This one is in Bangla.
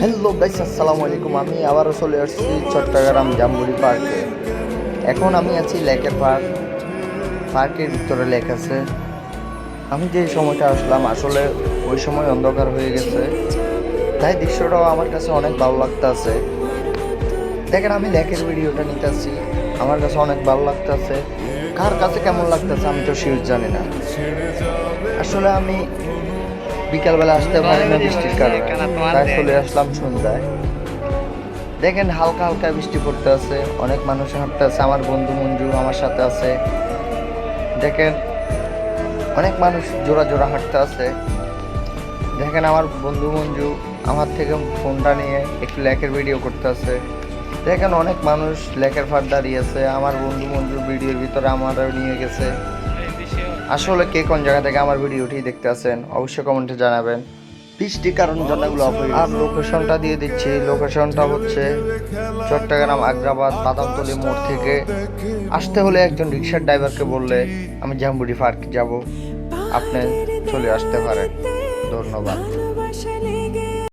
হ্যালো গাইস আসসালামু আলাইকুম আমি আবারও চলে আসছি চট্টগ্রাম জাম্বুরি পার্কে। এখন আমি আছি লেকের পার্ক। পার্কের ভিতরে লেক আছে। আমি যে সময়টা আসলাম, আসলে ওই সময় অন্ধকার হয়ে গেছে। তাই দৃশ্যটাও আমার কাছে অনেক ভালো লাগতেছে। দেখেন, আমি লেকের ভিডিওটা নিতেছি। আমার কাছে অনেক ভালো লাগতেছে। কার কাছে কেমন লাগতেছে আমি তো শিওর জানি না। আসলে আমি বিকালবেলা আসতে পারি না বৃষ্টির কারণে। তাই চলে আসলাম সন্ধ্যায়। দেখেন হালকা হালকা বৃষ্টি পড়তে আছে, অনেক মানুষ হাঁটতে আছে, আমার বন্ধু মঞ্জু আমার সাথে আছে। দেখেন অনেক মানুষ জোড়া জোড়া হাঁটতে আছে। দেখেন আমার বন্ধু মঞ্জু আমার থেকে ফোনটা নিয়ে একটু লেকের ভিডিও করতে আছে। দেখেন অনেক মানুষ লেকের ফার দাঁড়িয়ে আছে, আমার বন্ধু মঞ্জুর ভিডিওর ভিতরে আমারও নিয়ে গেছে। আসলে কে কোন জায়গা থেকে আমার ভিডিওটি দেখতে আছেন অবশ্যই কমেন্টে জানাবেন। বৃষ্টির কারণ জন্য এগুলো off আর লোকেশনটা দিয়ে দিচ্ছি। লোকেশনটা হচ্ছে চট্টগ্রাম আগ্রাবাদ বাদামতলি মোড় থেকে। আসতে হলে একজন রিক্সার ড্রাইভারকে বললে আমি জাম্বুরি পার্ক যাব। আপনি চলে আসতে পারেন। ধন্যবাদ।